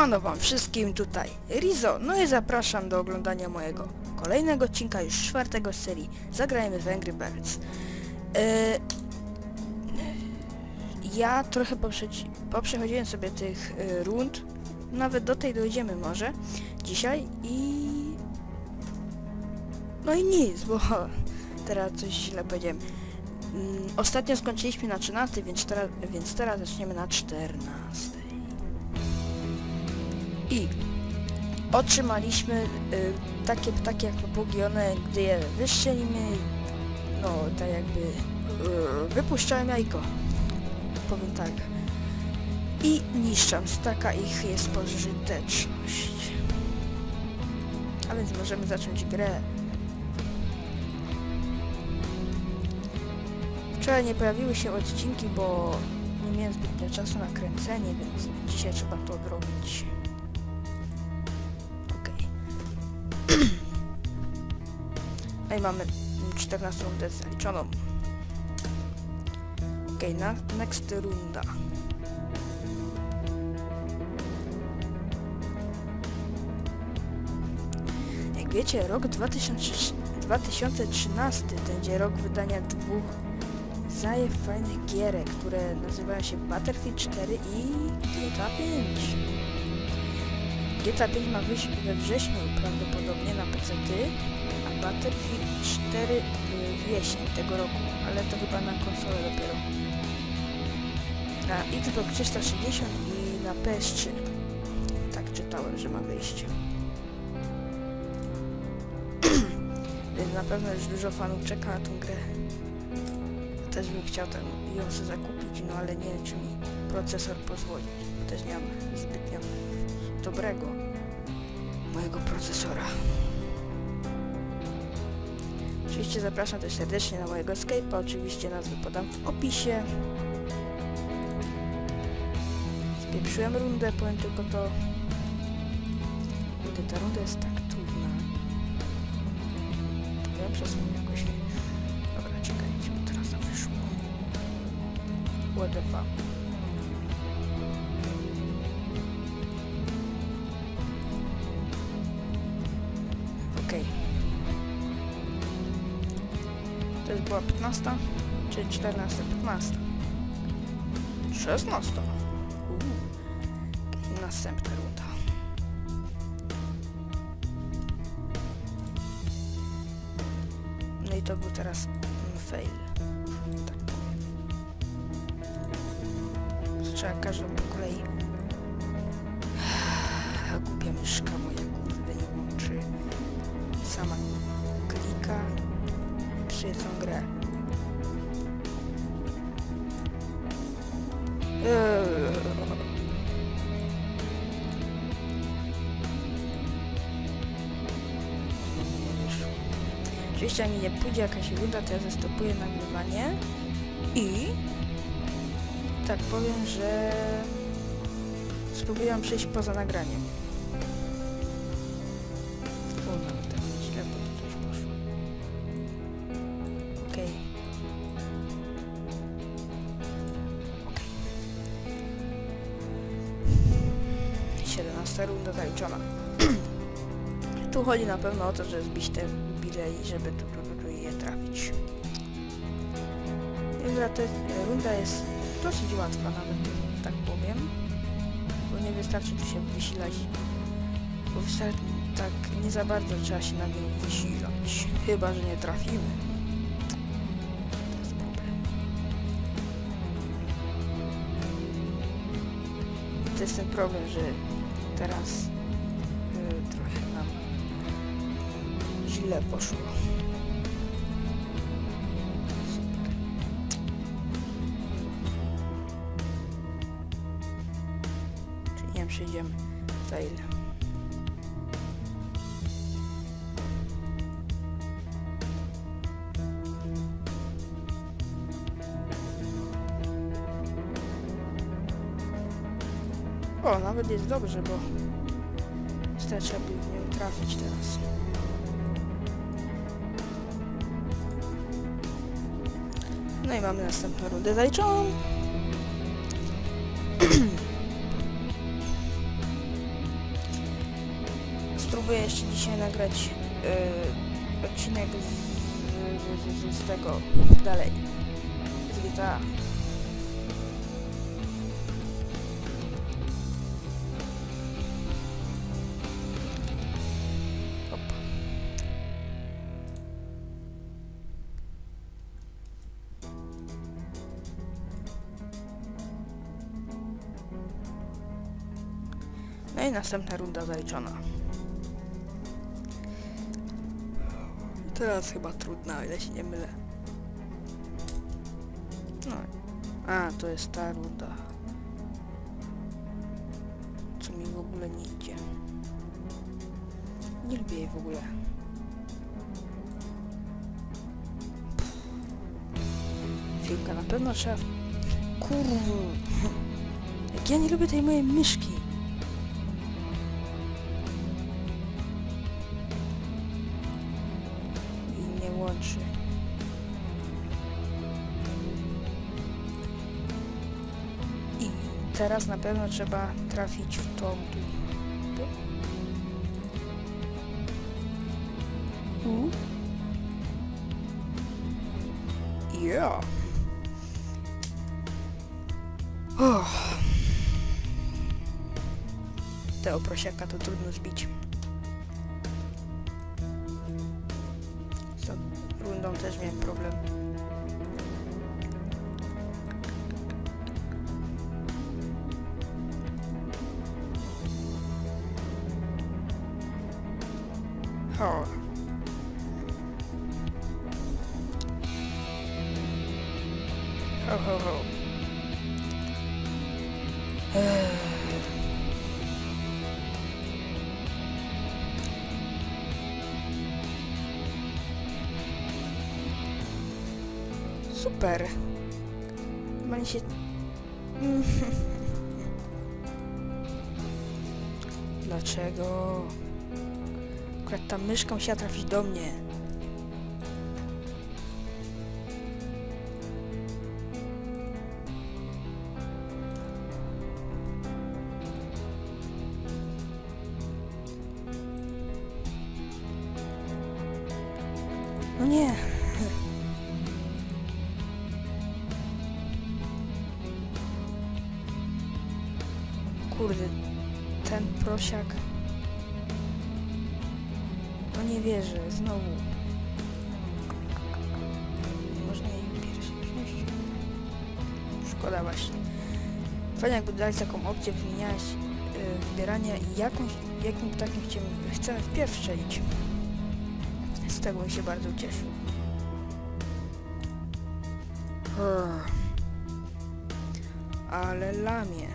Siemano wam wszystkim tutaj Rizo, no i zapraszam do oglądania mojego kolejnego odcinka, już czwartego z serii Zagrajmy w Angry Birds. E, ja trochę poprzechodziłem sobie tych e, rund, nawet do tej dojdziemy może dzisiaj i... No i nic, bo teraz coś źle powiedziałem. Mm, Ostatnio skończyliśmy na 13, więc teraz, więc teraz zaczniemy na 14. I otrzymaliśmy y, takie ptaki jak papugi, one gdy je wystrzelimy, no tak jakby y, jajko. Powiem tak. I niszcząc, taka ich jest pożyteczność. A więc możemy zacząć grę. Wczoraj nie pojawiły się odcinki, bo nie miałem zbytnio czasu na kręcenie, więc dzisiaj trzeba to odrobić. No i mamy 14 rundę zaliczoną. Okej, na next runda. Jak wiecie, rok 2000, 2013 to będzie rok wydania dwóch zajew fajnych gierek, które nazywają się Battlefield 4 i GTA 5. GTA 5 ma wyjść we wrześniu prawdopodobnie na PC, a Battlefield 4 y, w jesień tego roku, ale to chyba na konsolę dopiero. Na Xbox 360 i na PS3. Tak czytałem, że ma wyjść. Więc na pewno już dużo fanów czeka na tą grę. Też bym chciał ten, ją sobie zakupić, no ale nie wiem, czy mi procesor pozwoli. Też nie mam zbytnio dobrego mojego procesora. Oczywiście zapraszam też serdecznie na mojego Skype'a, oczywiście nazwę podam w opisie. Spieprzyłem rundę, powiem tylko to... Kurde, ta runda jest tak trudna. Ja przesunę jakoś... Dobra, czekajcie, bo teraz to wyszło. What the fuck? Była 15? Czy 14? 15. 16. Uuu. Następna runda. No i to był teraz fail. Tak powiem. Trzeba każdą po kolei. Głupia myszka moja kurde nie łączy. Sama klika. Przyjedzą grę. Eee. Oczywiście jak mi nie pójdzie jakaś runda, to ja zastopuję nagrywanie i tak powiem, że spróbuję przejść poza nagraniem. O, 17 runda zaliczona. tu chodzi na pewno o to, żeby zbić te bile i żeby tu, tu, tu, je trafić. Runda, to, runda jest dosyć łatwa nawet, tak powiem. Bo nie wystarczy tu się wysilać. Bo wystarczy, tak nie za bardzo trzeba się na nią wysilać. Chyba, że nie trafimy. To jest. To jest ten problem, że teraz y, trochę nam źle poszło. Czyli nie wiem, przyjdziemy fail. O, nawet jest dobrze, bo wystarczy, aby w nią trafić teraz. No i mamy następną rundę zaliczoną. spróbuję jeszcze dzisiaj nagrać yy, odcinek z, z, z, z tego dalej. Z GTA. I następna runda zaliczona. Teraz chyba trudna, o ile się nie mylę. No. A, to jest ta runda. Co mi w ogóle nie idzie. Nie lubię jej w ogóle. Chwilka, na pewno trzeba... Kurwa. Jak ja nie lubię tej mojej myszki. Teraz na pewno trzeba trafić w tą tu. U. Yeah. Oh. Tego prosiaka to trudno zbić. Ho. Ho, ho, ho. Super. Mani się... Dlaczego? Akurat ta myszka musiała trafić do mnie. No nie. Kurde, ten prosiak. Nie wierzę, znowu. Można jej pierwszy wziąć. Szkoda właśnie. Fajnie jakby dali taką opcję wymieniać yy, wybierania jakąś, jakim ptakiem chcemy, chcemy wpierw strzelić. Z tego bym się bardzo ucieszył. Ale lamie.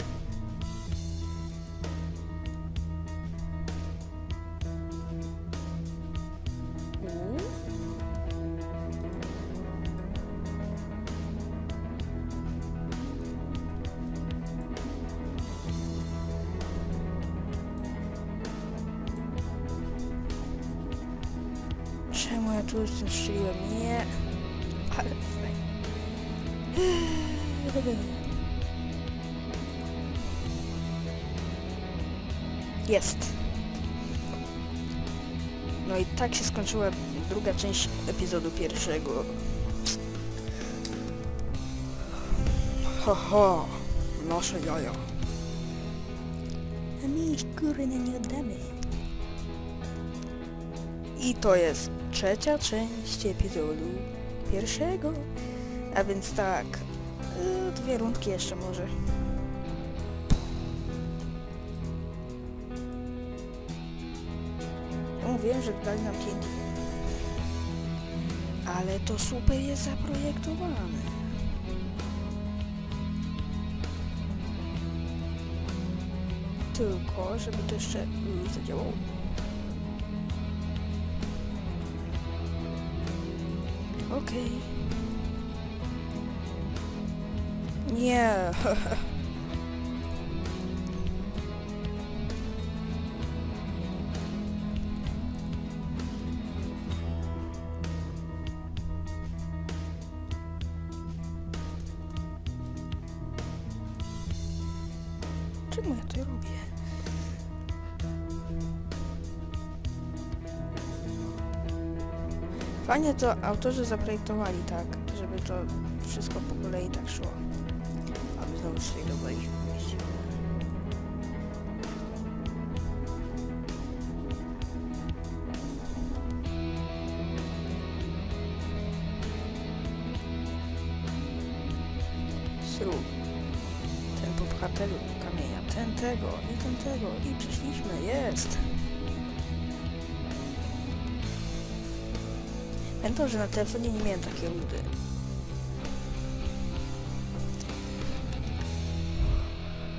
Tu jestem? Nie. Ale fajnie. Jest. No i tak się skończyła druga część epizodu pierwszego. Ho, ho. Nasze jaja. A my ich kurna nie oddamy. I to jest trzecia część epizodu pierwszego. A więc tak, y, dwie rundki jeszcze może. Ja mówiłem, że dali nam TNT. Ale to super jest zaprojektowane. Tylko, żeby to jeszcze y, zadziałało. Okej. Nie. Czemu ja to robię? Fajnie to autorzy zaprojektowali tak, żeby to wszystko po kolei tak szło. Aby znowu sfejdowaliśmy w mieście. Srób. Ten po bohateru kamienia, ten tego i ten tego i przyszliśmy, jest! Pamiętam, że na telefonie nie miałem takiej rudy.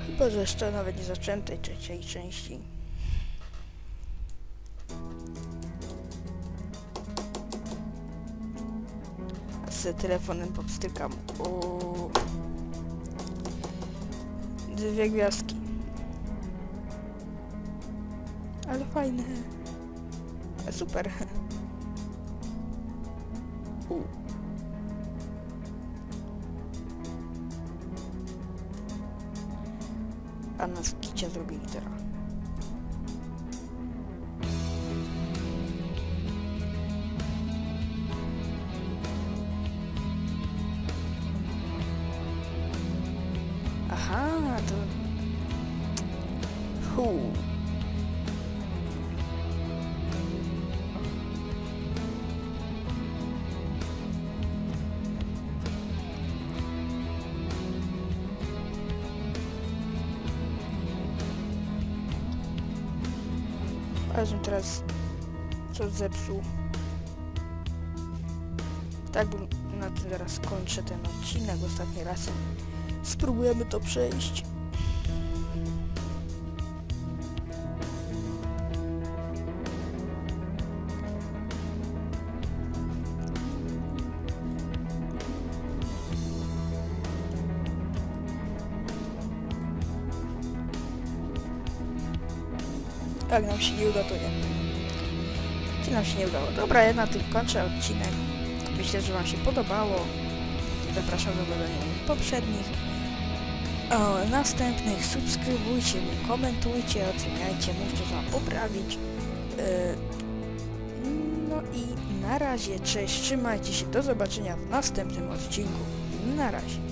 Chyba, że jeszcze nawet nie zacząłem tej trzeciej części. Z telefonem popstykam. O. Dwie gwiazdki. Ale fajne. Super. U. А нас кіча зробив. Ага, то... Фу. Żebym teraz coś zepsuł. Tak bym na tym teraz kończę ten odcinek ostatni raz. Spróbujemy to przejść. Jak nam się nie uda, to nie. Czy nam się nie udało? Dobra, ja na tym kończę odcinek. Myślę, że Wam się podobało. Zapraszam do oglądania moich poprzednich. O, następnych subskrybujcie mnie, komentujcie, oceniajcie, mówcie, co poprawić. Yy, no i na razie, cześć, trzymajcie się, do zobaczenia w następnym odcinku. Na razie.